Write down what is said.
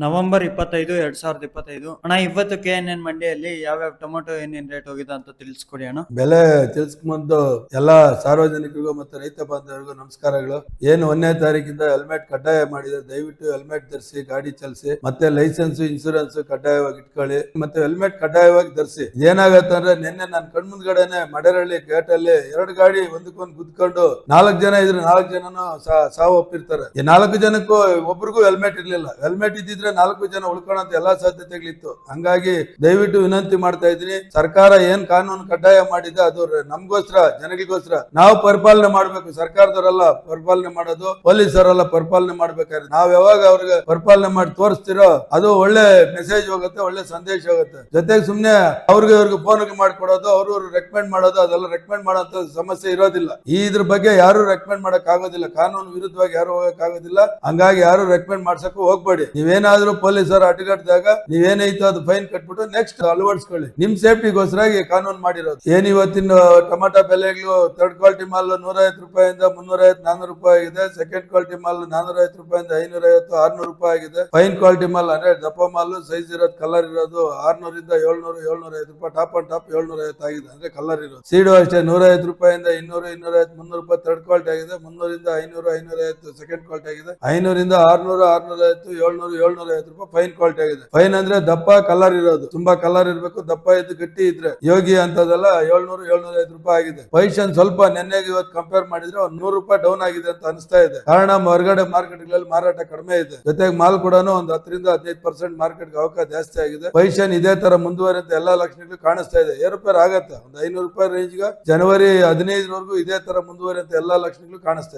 November ಇಪ್ಪತ್ತೈದು, ಎರಡ್ ಸಾವಿರದ ಇಪ್ಪತ್ತೈದು. ಅಣ್ಣ, ಇವತ್ತು ಕೆ ಎನ್ ಎನ್ ಮಂಡಿಯಲ್ಲಿ ಯಾವ್ಯಾವ ಟೊಮೊಟೊ ಏನೇನ್ ರೇಟ್ ಹೋಗಿದೆ ಅಂತ ತಿಳಿಸ್ಕೊಡಿ ಅಣ್ಣ. ಬೆಲೆ ತಿಳಿಸ್ಕೊಂಬಂದು ಎಲ್ಲಾ ಸಾರ್ವಜನಿಕರಿಗೂ ಮತ್ತು ರೈತ ಬಾಂಧವರಿಗೂ ನಮಸ್ಕಾರಗಳು. ಏನು ಒಂದನೇ ತಾರೀಕಿಂದ ಹೆಲ್ಮೆಟ್ ಕಡ್ಡಾಯ ಮಾಡಿದ್ರೆ ದಯವಿಟ್ಟು ಹೆಲ್ಮೆಟ್ ಧರಿಸಿ, ಗಾಡಿ ಚಲಿಸಿ, ಮತ್ತೆ ಲೈಸೆನ್ಸ್ ಇನ್ಸೂರೆನ್ಸ್ ಕಡ್ಡಾಯವಾಗಿ ಇಟ್ಕೊಳ್ಳಿ. ಮತ್ತೆ ಹೆಲ್ಮೆಟ್ ಕಡ್ಡಾಯವಾಗಿ ಧರಿಸಿ. ಏನಾಗತ್ತೆ ಅಂದ್ರೆ ನಿನ್ನೆ ನನ್ನ ಕಣ್ಮುಂದ್ಗಡೆನೆ ಮಡರಳ್ಳಿ ಗೇಟ್ ಅಲ್ಲಿ ಎರಡು ಗಾಡಿ ಒಂದಕ್ಕೊಂದು ಗುದ್ಕೊಂಡು ನಾಲ್ಕು ಜನ ಇದ್ರೆ ನಾಲ್ಕು ಜನನು ಸಾ- ಸಾವು ಒಪ್ಪಿರ್ತಾರೆ ಈ ನಾಲ್ಕು ಜನಕ್ಕೂ ಒಬ್ರಿಗೂ ಹೆಲ್ಮೆಟ್ ಇರ್ಲಿಲ್ಲ. ಹೆಲ್ಮೆಟ್ ಇದ್ದಿದ್ರೆ ನಾಲ್ಕು ಜನ ಉಳ್ಕೊಳ್ಳೋಂತ ಎಲ್ಲಾ ಸಾಧ್ಯತೆಗಳಿತ್ತು. ಹಂಗಾಗಿ ದಯವಿಟ್ಟು ವಿನಂತಿ ಮಾಡ್ತಾ ಇದ್ದೀನಿ, ಸರ್ಕಾರ ಏನ್ ಕಾನೂನು ಕಡ್ಡಾಯ ಮಾಡಿದೆ ಅದು ನಮ್ಗೋಸ್ಕರ, ಜನಗಳಿಗೋಸ್ಕರ. ನಾವು ಪರಿಪಾಲನೆ ಮಾಡ್ಬೇಕು, ಸರ್ಕಾರದವರೆಲ್ಲ ಪರಿಪಾಲನೆ ಮಾಡೋದು, ಪೊಲೀಸರೆಲ್ಲ ಪರಿಪಾಲನೆ ಮಾಡ್ಬೇಕಾದ್ರೆ. ನಾವ್ ಯಾವಾಗ ಅವ್ರಿಗೆ ಪರಿಪಾಲನೆ ಮಾಡಿ ತೋರಿಸ್ತಿರೋ, ಅದು ಒಳ್ಳೆ ಮೆಸೇಜ್ ಹೋಗುತ್ತೆ, ಒಳ್ಳೆ ಸಂದೇಶ ಹೋಗುತ್ತೆ. ಜೊತೆಗೆ ಸುಮ್ನೆ ಅವ್ರಿಗೆ ಇವ್ರಿಗೆ ಫೋನ್ ಮಾಡ್ಕೊಡೋದು, ಅವ್ರು ರೆಕಮೆಂಡ್ ಮಾಡೋದು, ಅದೆಲ್ಲ ರೆಕಮೆಂಡ್ ಮಾಡೋಂತ ಸಮಸ್ಯೆ ಇರೋದಿಲ್ಲ. ಈ ಇದ್ರ ಬಗ್ಗೆ ಯಾರು ರೆಕಮೆಂಡ್ ಮಾಡಕ್ ಆಗೋದಿಲ್ಲ ಕಾನೂನು ವಿರುದ್ಧವಾಗಿ ಯಾರು ಹೋಗಕ್ ಆಗೋದಿಲ್ಲ ಹಂಗಾಗಿ ಯಾರು ರೆಕಮೆಂಡ್ ಮಾಡ್ಸಕ್ಕೂ ಹೋಗ್ಬೇಡಿ. ನೀವೇನಾದ್ರೂ ಪೊಲೀಸರು ಅಡ್ಡಗಟ್ಟಿದಾಗ ನೀವೇನೈತೋ ಅದು ಫೈನ್ ಕಟ್ಬಿಟ್ಟು ನೆಕ್ಸ್ಟ್ ಅಳವಡಿಸ್ಕೊಳ್ಳಿ. ನಿಮ್ ಸೇಫ್ಟಿಗೋಸ್ಕರ ಕಾನೂನು ಮಾಡಿರೋದು. ಏನ್ ಇವತ್ತಿನ ಟೊಮೆಟೊ ಬೆಲೆಗಳು ಥರ್ಡ್ ಕ್ವಾಲಿಟಿ ಮಾಲ್ ನೂರೈವತ್ತು ರೂಪಾಯಿಂದ ಮುನ್ನೂರೈವತ್ತು, ನಾನೂರು ರೂಪಾಯಿ ಆಗಿದೆ. ಸೆಕೆಂಡ್ ಕ್ವಾಲಿಟಿ ಮಾಲ್ ನಾನೂರೈವತ್ತು ರೂಪಾಯಿಂದ ಐನೂರ ಐವತ್ತು ಆರ್ನೂರು ರೂಪಾಯಿ ಆಗಿದೆ. ಫೈನ್ ಕ್ವಾಲಿಟಿ ಮಾಲ್ ಅಂದ್ರೆ ದಪ್ಪ ಮಾಲ್ ಸೈಜ್ ಇರೋದು ಕಲರ್ ಇರೋದು ಆರ್ನೂರಿಂದ ಏಳ್ನೂರು ಏಳ್ನೂರ ಐವತ್ತು ರೂಪಾಯಿ ಟಾಪ್ ಅಂಡ್ ಟಾಪ್ ಏಳ್ನೂರ ಐವತ್ತು ಆಗಿದೆ ಅಂದ್ರೆ ಕಲರ್ ಇರೋದು. ಸೀಡು ಅಷ್ಟೇ, ನೂರೈವತ್ತು ರೂಪಾಯಿಂದ ಇನ್ನೂರು ಇನ್ನೂರ ಐವತ್ತು ಮುನ್ನೂರು ರೂಪಾಯಿ ಥರ್ಡ್ ಕ್ವಾಲಿಟಿ ಆಗಿದೆ. ಮುನ್ನೂರಿಂದ ಐನೂರು ಐನೂರ ಐವತ್ತು ಸೆಕೆಂಡ್ ಕ್ವಾಲಿಟಿ ಆಗಿದೆ. ಐನೂರಿಂದ ಆರ್ನೂರು ಆರ್ನೂರ ಐವತ್ತು ಏಳ್ನೂರು ಏಳ್ನೂರ ಐವತ್ತು ರೂಪಾಯಿ ಫೈನ್ ಕ್ವಾಲಿಟಿ ಆಗಿದೆ. ಫೈನ್ ಅಂದ್ರೆ ದಪ್ಪ ಕಲರ್ ಇರೋದು. ತುಂಬಾ ಕಲರ್ ಇರಬೇಕು, ದಪ್ಪ ಇದ್ದು ಗಟ್ಟಿ ಇದ್ರೆ. ಯೋಗಿ ಅಂತದೆಲ್ಲ ಏಳ್ನೂರು ಏಳ್ನೂರ ಐವತ್ತು ರೂಪಾಯಿ ಆಗಿದೆ. ಪೈಸನ್ ಸ್ವಲ್ಪ ನೆನ್ನೆಗೆ ಇವತ್ತು ಕಂಪೇರ್ ಮಾಡಿದ್ರೆ ಒಂದ್ ನೂರು ರೂಪಾಯಿ ಡೌನ್ ಆಗಿದೆ ಅಂತ ಅನಿಸ್ತಾ ಇದೆ. ಕಾರಣ ಹೊರಗಡೆ ಮಾರ್ಕೆಟ್ಗಳಲ್ಲಿ ಮಾರಾಟ ಕಡಿಮೆ ಇದೆ. ಜೊತೆಗೆ ಮಾಲ್ ಕೂಡ ಒಂದು ಹತ್ತರಿಂದ ಹದಿನೈದು ಪರ್ಸೆಂಟ್ ಮಾರ್ಕೆಟ್ಗೆ ಅವಕಾಶ ಜಾಸ್ತಿ ಆಗಿದೆ. ಪೈಸನ್ ಇದೇ ತರ ಮುಂದುವರೆದ ಎಲ್ಲಾ ಲಕ್ಷಣಗಳು ಕಾಣಿಸ್ತಾ ಇದೆ. ಏರುಪೇರ್ ಆಗತ್ತೆ. ಒಂದ್ ಐನೂರು ರೂಪಾಯಿ ರೇಂಜ್ ಜನವರಿ ಹದಿನೈದರವರೆಗೂ ಇದೇ ತರ ಮುಂದುವರೆದ ಎಲ್ಲಾ ಲಕ್ಷಣಗಳು ಕಾಣಿಸ್ತಾ ಇದೆ.